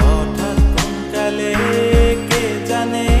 হঠাৎ কোন কালে কে জানে?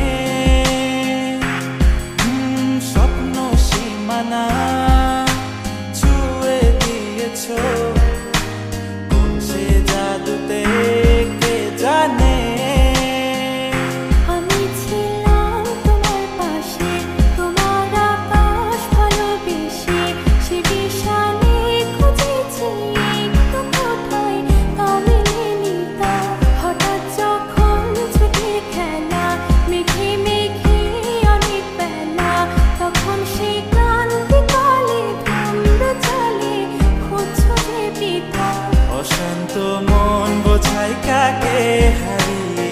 মন বোঝায় কাকে হারিয়ে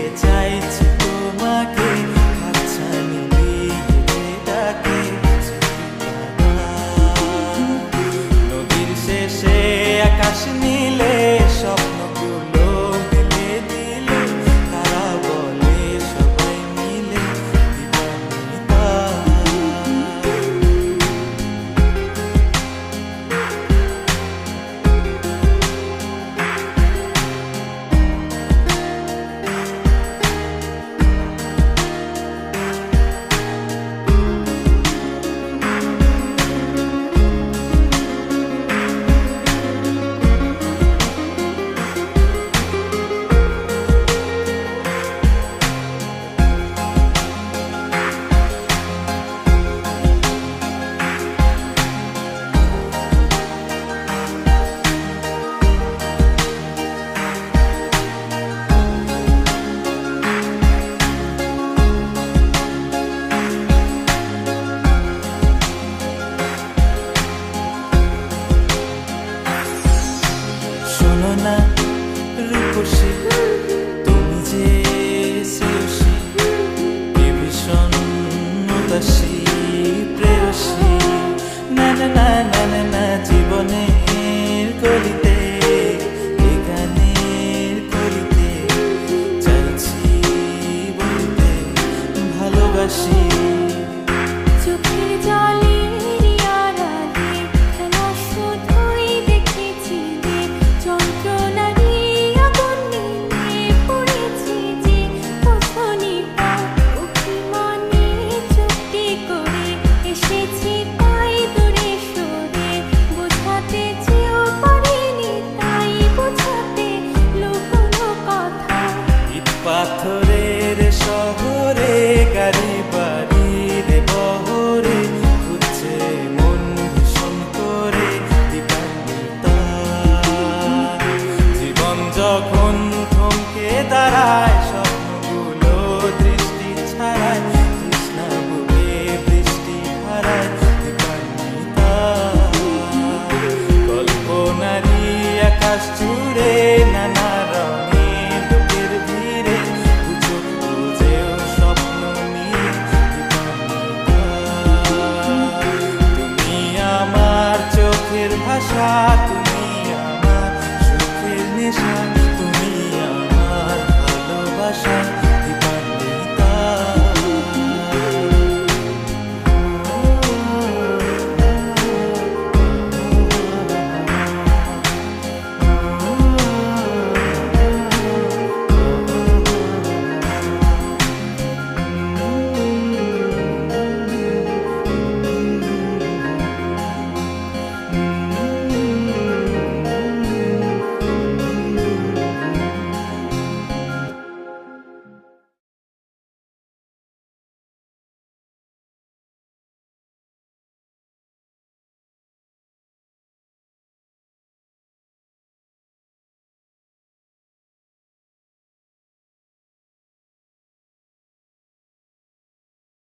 así. আকাশ জুড়ে নানা রঙের লোকের ভিড়ে চোখ বুঝেও স্বপ্ন নিয়ে তুমি আমার চোখের ভাষা তুমি আমার চোখের নেশা